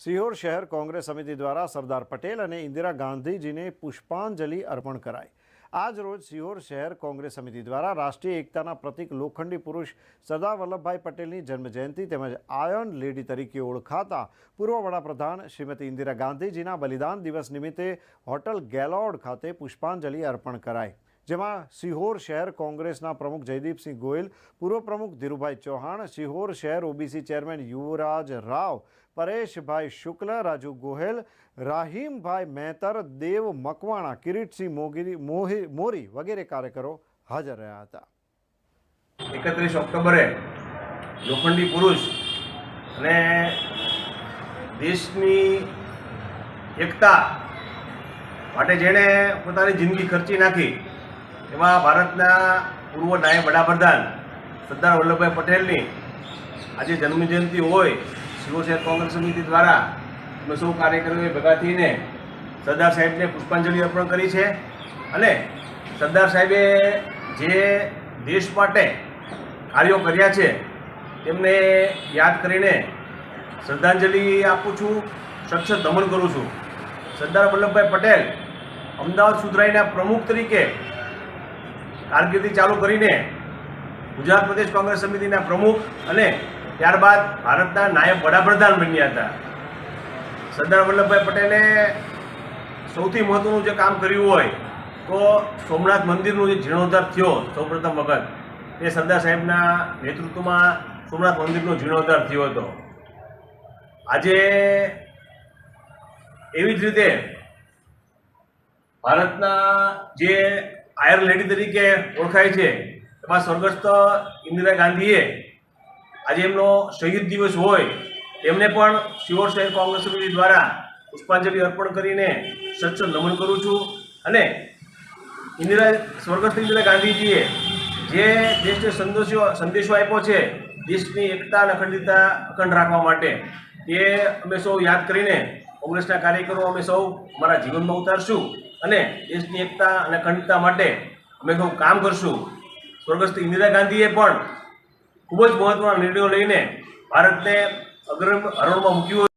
સિહોર શહેર કોંગ્રેસ સમિતિ દ્વારા સરદાર પટેલ અને ઇન્દિરા ગાંધીજીને પુષ્પાંજલિ અર્પણ કરાઈ. આજ રોજ સિહોર શહેર કોંગ્રેસ સમિતિ દ્વારા રાષ્ટ્રીય એકતાના પ્રતિક લોખંડી પુરુષ સરદાર વલ્લભભાઈ પટેલની જન્મજયંતિ તેમજ આયર્ન લેડી તરીકે ઓળખાતા પૂર્વ વડાપ્રધાન શ્રીમતી ઇન્દિરા ગાંધીજીના બલિદાન દિવસ નિમિત્તે હોટલ ગેલોડ ખાતે પુષ્પાંજલિ અર્પણ કરાઈ. જેમાં સિહોર શહેર કોંગ્રેસના પ્રમુખ જયદીપસિંહ ગોયલ, પૂર્વ પ્રમુખ ધીરુભાઈ ચૌહાણ, સિહોર શહેર ઓબીસી ચેરમેન યુવરાજ રાવ, પરેશભાઈ શુક્લ, રાજુ ગોહેલ, રાહીમભાઈ મહેતર, દેવ મકવાણા, કિરીટસિંહ મોગીરી, મોહી, મોરી વગેરે કાર્યકરો હાજર રહ્યા હતા. એકત્રીસ ઓક્ટોબરે લોખંડી પુરુષ અને દેશની એકતા માટે જેણે પોતાની જિંદગી ખર્ચી નાખી એમાં ભારતના પૂર્વ નાયબ વડાપ્રધાન સરદાર વલ્લભભાઈ પટેલની આજે જન્મજયંતિ હોય શિવ કોંગ્રેસ સમિતિ દ્વારા અમે કાર્યકરોએ ભેગા થઈને સરદાર સાહેબને પુષ્પાંજલિ અર્પણ કરી છે. અને સરદાર સાહેબે જે દેશ માટે કાર્યો કર્યા છે, તેમને યાદ કરીને શ્રદ્ધાંજલિ આપું છું સક્ષત દમન કરું છું. સરદાર વલ્લભભાઈ પટેલ અમદાવાદ સુધરાઈના પ્રમુખ તરીકે કારકિર્દી ચાલુ કરીને ગુજરાત પ્રદેશ કોંગ્રેસ સમિતિના પ્રમુખ અને ત્યારબાદ ભારતના નાયબ વડાપ્રધાન બન્યા હતા. સરદાર વલ્લભભાઈ પટેલે સૌથી મહત્વનું જે કામ કર્યું હોય તો સોમનાથ મંદિરનું જે જીર્ણોદ્ધાર થયો સૌપ્રથમ વખત એ સરદાર સાહેબના નેતૃત્વમાં સોમનાથ મંદિરનો જીર્ણોદ્ધાર થયો હતો. આજે એવી જ રીતે ભારતના જે આયર લેડી તરીકે ઓળખાય છે. એમાં સ્વર્ગસ્થ ઇન્દિરા ગાંધીએ આજે એમનો શહીદ દિવસ હોય, એમને પણ શિવોર શહેર કોંગ્રેસ સમિતિ દ્વારા પુષ્પાંજલિ અર્પણ કરીને સચ્ચર નમન કરું છું. અને ઇન્દિરા, સ્વર્ગસ્થ ઇન્દિરા ગાંધીજીએ જે દેશને સંદેશો સંદેશો આપ્યો છે, દેશની એકતા અને અખંડિતતા અખંડ રાખવા માટે એ અમે સૌ યાદ કરીને કોંગ્રેસના કાર્યકરો અમે સૌ અમારા જીવનમાં ઉતારશું અને દેશની એકતા અને અખંડતા માટે અમે સૌ કામ કરશું. સ્વર્ગસ્થ ઇન્દિરા ગાંધીએ પણ ખૂબ જ મહત્વના નિર્ણયો લઈને ભારતને અગ્ર હરોળમાં મૂક્યું